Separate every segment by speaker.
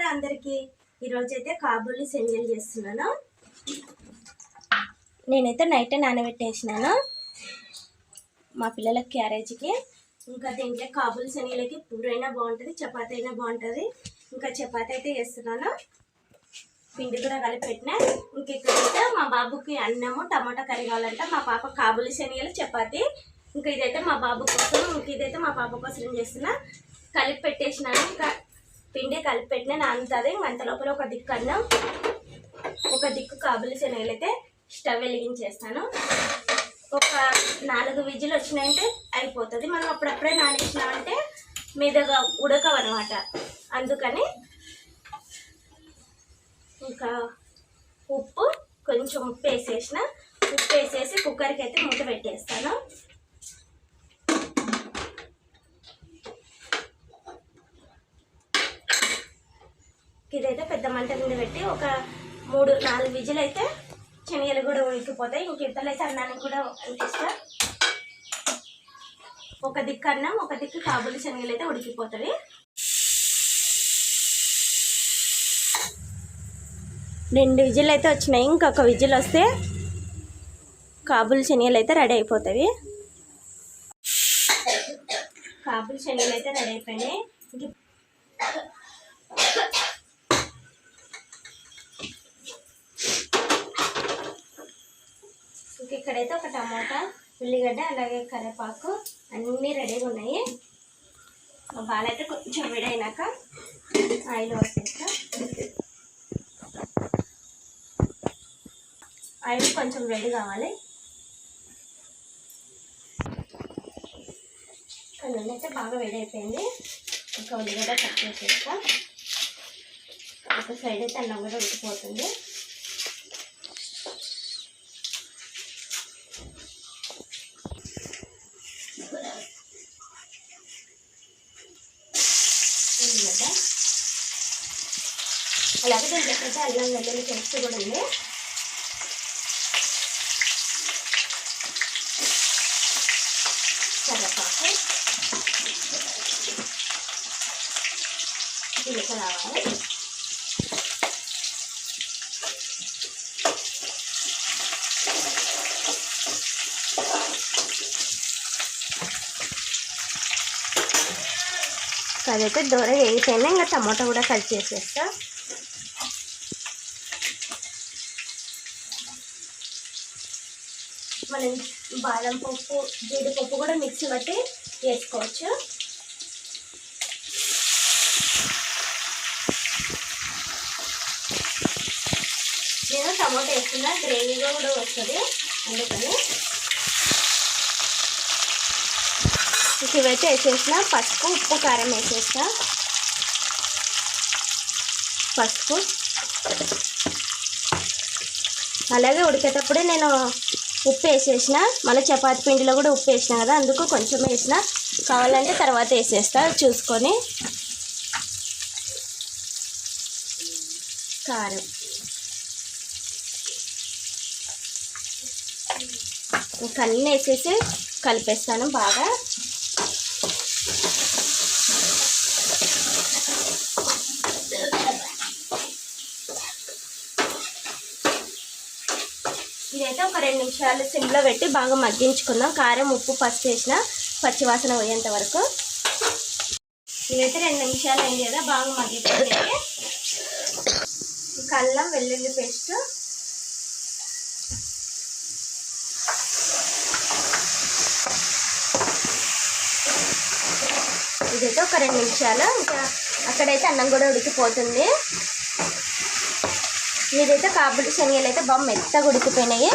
Speaker 1: నమస్కారం అందరికీ. ఈరోజు అయితే కాబూలి సెంజల్ చేస్తున్నాను. నేనైతే నైట్ నానబెట్టేసినాను. మా పిల్లల క్యారేజ్కి. ఇంకా దీంట్లో కాబూలి శనగలకి పూరైనా బాగుంటుంది చపాతీ అయినా బాగుంటుంది. ఇంకా చపాతీ అయితే చేస్తున్నాను. పిండి కూడా కలిపెట్టిన. ఇంక ఇక్కడైతే మా బాబుకి అన్నము టమాటా కర్రీ కావాలంట. మా పాప కాబూలి శనగలు చపాతీ. ఇంకా ఇదైతే మా బాబు కోసం ఇంక ఇదైతే మా పాప కోసం ఏం చేస్తున్నా. కలిపి పెట్టేసినాను ఇంకా పిండి కలిపి పెట్టిన నానుతుంది అంత లోపల ఒక దిక్కు అన్నం ఒక దిక్కు కాబులి శనగలు అయితే స్టవ్ వెలిగించేస్తాను. ఒక నాలుగు విజులు వచ్చినాయంటే అయిపోతుంది. మనం అప్పుడప్పుడే నానేసినామంటే మీదగా ఉడకవన్నమాట. అందుకని ఇంకా ఉప్పు కొంచెం ఉప్పు వేసేసిన ఉప్పు వేసేసి కుక్కర్కి అయితే మూత పెట్టేస్తాను. ఇదైతే పెద్ద మంట మీద పెట్టి ఒక మూడు నాలుగు విజిల్ అయితే శనగలు కూడా ఉడికిపోతాయి. ఇంక ఇద్దరు అయితే అన్నానికి కూడా అనిపిస్తా ఒక దిక్కు అన్నం ఒక దిక్కు కాబులి శనగలు అయితే ఉడికిపోతాయి. రెండు విజిల్ అయితే వచ్చినాయి. ఇంకొక విజిల్ వస్తే కాబుల్ శనగలు అయితే రెడీ అయిపోతాయి. కాబుల్ శనగలు అయితే రెడీ అయిపోయినాయి. ఇంక ఇక్కడైతే ఒక టమాటా ఉల్లిగడ్డ అలాగే కరివేపాకు అన్నీ రెడీగా ఉన్నాయి. మా బాలైతే కొంచెం వేడైనాక ఆయిల్ వేసేస్తా ఆయిల్ కొంచెం వేడి కావాలి. నూనె అయితే బాగా వేడైపోయింది ఇంకా ఉల్లిగడ్డ కట్ చేసేస్తా. ఒక సైడ్ అయితే అన్నం కూడా ఉడికిపోతుంది ఉల్లిగడ్డ అలాగే దీంట్లో అయితే అల్లం వెల్లుల్లి పేస్ట్ కూడా ఉంది కరివేపాకు జీలకర్ర రావాలి? అదైతే దూర వేగిపోయింది. ఇంకా టమాటా కూడా కట్ చేసేస్తా. మనం బాదం పప్పు జీడిపప్పు కూడా మిక్సీ బట్టి వేసుకోవచ్చు. నేను టమాటో వేస్తున్నా గ్రేవీగా కూడా వస్తుంది అందుకని. ఇవైతే వేసేసిన పసుపు ఉప్పు కారం వేసేస్తా పసుపు. అలాగే ఉడికేటప్పుడే నేను ఉప్పు వేసేసిన మళ్ళీ చపాతి పిండిలో కూడా ఉప్పు వేసిన కదా అందుకు కొంచెం వేసిన. కావాలంటే తర్వాత వేసేస్తా చూసుకొని. కారం. ఇంకా అన్నీ వేసేసి కలిపేస్తాను బాగా. అయితే ఒక రెండు నిమిషాలు సిమ్లో పెట్టి బాగా మగ్గించుకుందాం కారం ఉప్పు పసుపు వేసిన పచ్చివాసన పోయేంత వరకు. ఇదైతే రెండు నిమిషాలు అయింది కదా బాగా మగ్గిపోయింది. కల్లం వెల్లుల్లి పేస్ట్. ఇదైతే ఒక రెండు నిమిషాలు. ఇంకా అక్కడైతే అన్నం కూడా ఉడికిపోతుంది. ఇదైతే కాబులి శనగలు అయితే బాగా మెత్తగా ఉడికిపోయినాయి.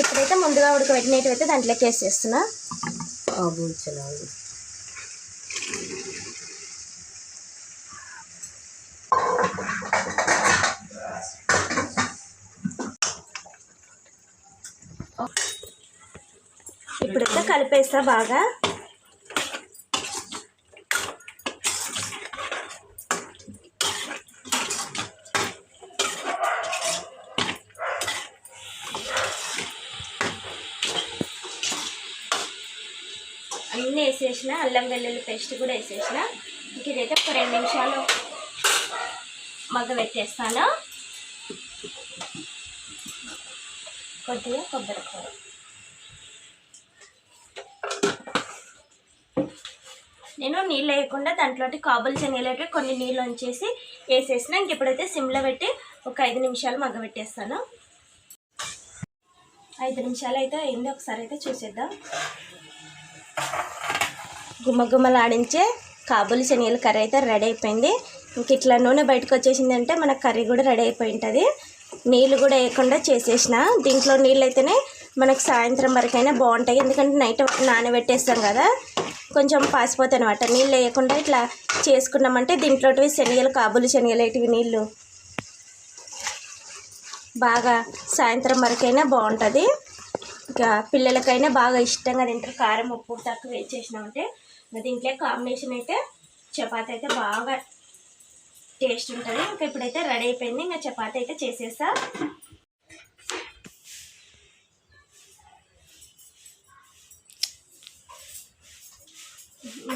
Speaker 1: ఇప్పుడైతే ముందుగా ఉడకబెట్టినవి అయితే దాంట్లోకి వేసేస్తున్నా ఇప్పుడైతే కలిపేస్తా బాగా. అన్నీ వేసేసిన అల్లం వెల్లుల్లి పేస్ట్ కూడా వేసేసిన. ఇంక ఇదైతే ఒక రెండు నిమిషాలు మగ్గ పెట్టేస్తాను కొద్దిగా కొబ్బరికాయ. నేను నీళ్ళు వేయకుండా దాంట్లోటి కాబుల్ శనగలకి కొన్ని నీళ్ళు ఉంచేసి వేసేసిన. ఇంక ఇప్పుడైతే సిమ్లో పెట్టి ఒక ఐదు నిమిషాలు మగ్గబెట్టేస్తాను. ఐదు నిమిషాలు అయితే అయింది. ఒకసారి అయితే చూసేద్దాం. గుమ్మగుమ్మలాడించే కాబూలి కాబుల్ కర్రీ అయితే రెడీ అయిపోయింది. ఇంక ఇట్లా నూనె బయటకు వచ్చేసిందంటే మన కర్రీ కూడా రెడీ అయిపోయి ఉంటుంది నీళ్ళు కూడా వేయకుండా చేసేసిన. దీంట్లో నీళ్ళు అయితేనే మనకు సాయంత్రం వరకైనా బాగుంటాయి. ఎందుకంటే నైట్ నానబెట్టేస్తాం కదా. కొంచెం పాసిపోతాయి అనమాట నీళ్ళు వేయకుండా ఇట్లా చేసుకున్నామంటే దీంట్లోటివి శనగలు కాబులు శనగలేటివి నీళ్ళు బాగా సాయంత్రం వరకైనా బాగుంటుంది. పిల్లలకైనా బాగా ఇష్టంగా తింటారు. కారం ఉప్పు తక్కువ వేసేసినామంటే ఇంకా దీంట్లో కాంబినేషన్ అయితే చపాతి అయితే బాగా టేస్ట్ ఉంటుంది. ఇంకా ఇప్పుడైతే రెడీ అయిపోయింది. ఇంకా చపాతి అయితే చేసేసా.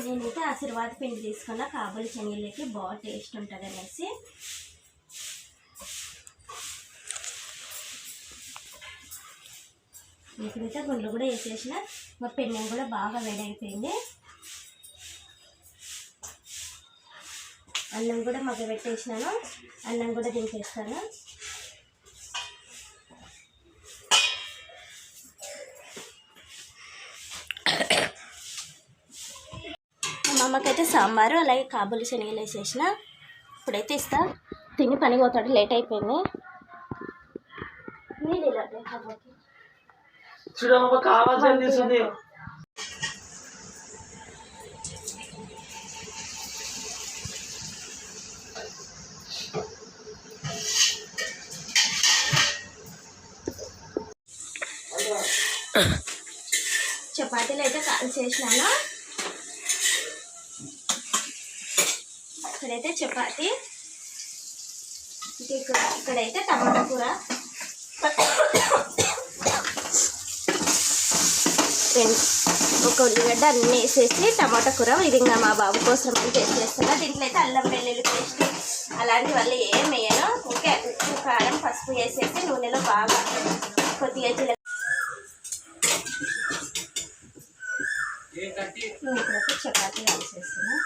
Speaker 1: నేనైతే ఆశీర్వాద పిండి తీసుకున్న కాబూలి శనగలకి బాగా టేస్ట్ ఉంటుంది అనేసి ఇప్పుడైతే గుండ్లు కూడా వేసేసిన. మా పెన్నం కూడా బాగా వేడి అయిపోయింది అన్నం కూడా మగ్గ పెట్టేసినాను అన్నం కూడా దింపేస్తాను. మా అమ్మకైతే సాంబారు అలాగే కాబూలి శనగలు వేసేసిన. ఇప్పుడైతే ఇస్తా. తిని పని పోతాడు లేట్ అయిపోయింది. మీరు ఇలా
Speaker 2: చూడమ్మ కావాల్సింది తీసుకుంది
Speaker 1: చపాతీలు అయితే కాల్ చేసినాను ఇక్కడైతే చపాతి ఇంకా ఇక్కడ ఇక్కడైతే టమాటా కూర. రెండు ఒక ఉల్లిగడ్డ అన్నీ వేసేసి టమాటా కూర ఇది ఇంకా మా బాబు కోసం అని చేసేస్తున్నా దీంట్లో అయితే అల్లం వెల్లుల్లి పేస్ట్ అలాంటి వల్ల ఏం వేయను. ఓకే ఉప్పు కారం పసుపు వేసేసి నూనెలో బాగా కొద్దిగా ఇప్పుడైతే చపాతీ వేసేస్తున్నా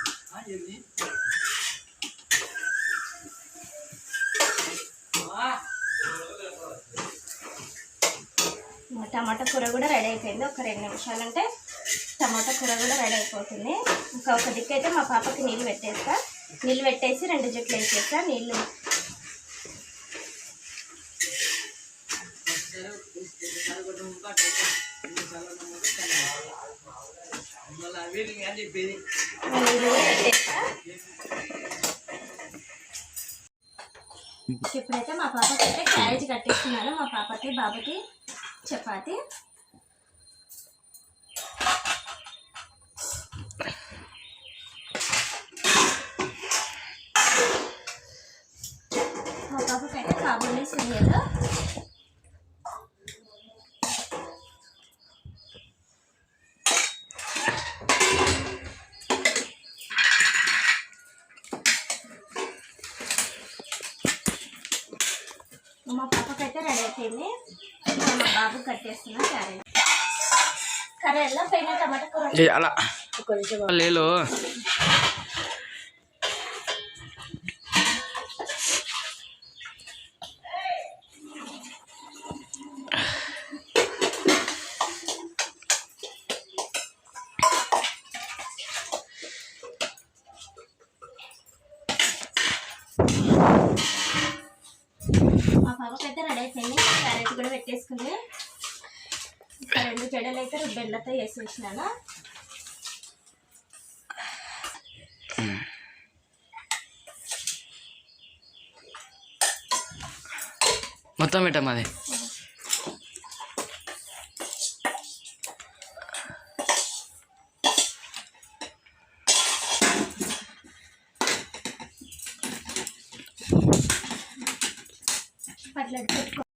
Speaker 1: ఇంకా టమాటా కూర కూడా రెడీ అయిపోయింది. ఒక రెండు నిమిషాలు అంటే టమాటా కూర కూడా రెడీ అయిపోతుంది. ఇంకా ఒక దిక్కు అయితే మా పాపకి నీళ్ళు పెట్టేస్తా. నీళ్ళు పెట్టేసి రెండు జుట్లు వేసేస్తా. నీళ్ళు నీళ్ళు కూడా ఇప్పుడైతే మా పాపకి అయితే క్యారేజ్ కట్టేస్తున్నాను. మా పాపకి బాబుకి చపాతి. మా పాపకి అయితే కాబూలీ సీరియల్ మా పాపకైతే రెడీ అయిపోయింది ఇంకా కట్టేస్తున్నా క్యారెట్. కర్రీ ఎలా? పైన టమాటా కూర.
Speaker 2: అలా. లేలో
Speaker 1: మా పాపకైతే రెడీ అయిపోయింది. క్యారెట్ కూడా పెట్టేసుకుంది. జడలు అయితే బెల్లతో వేసేసినాను.
Speaker 2: మొత్తం పెట్టమ్మా అది.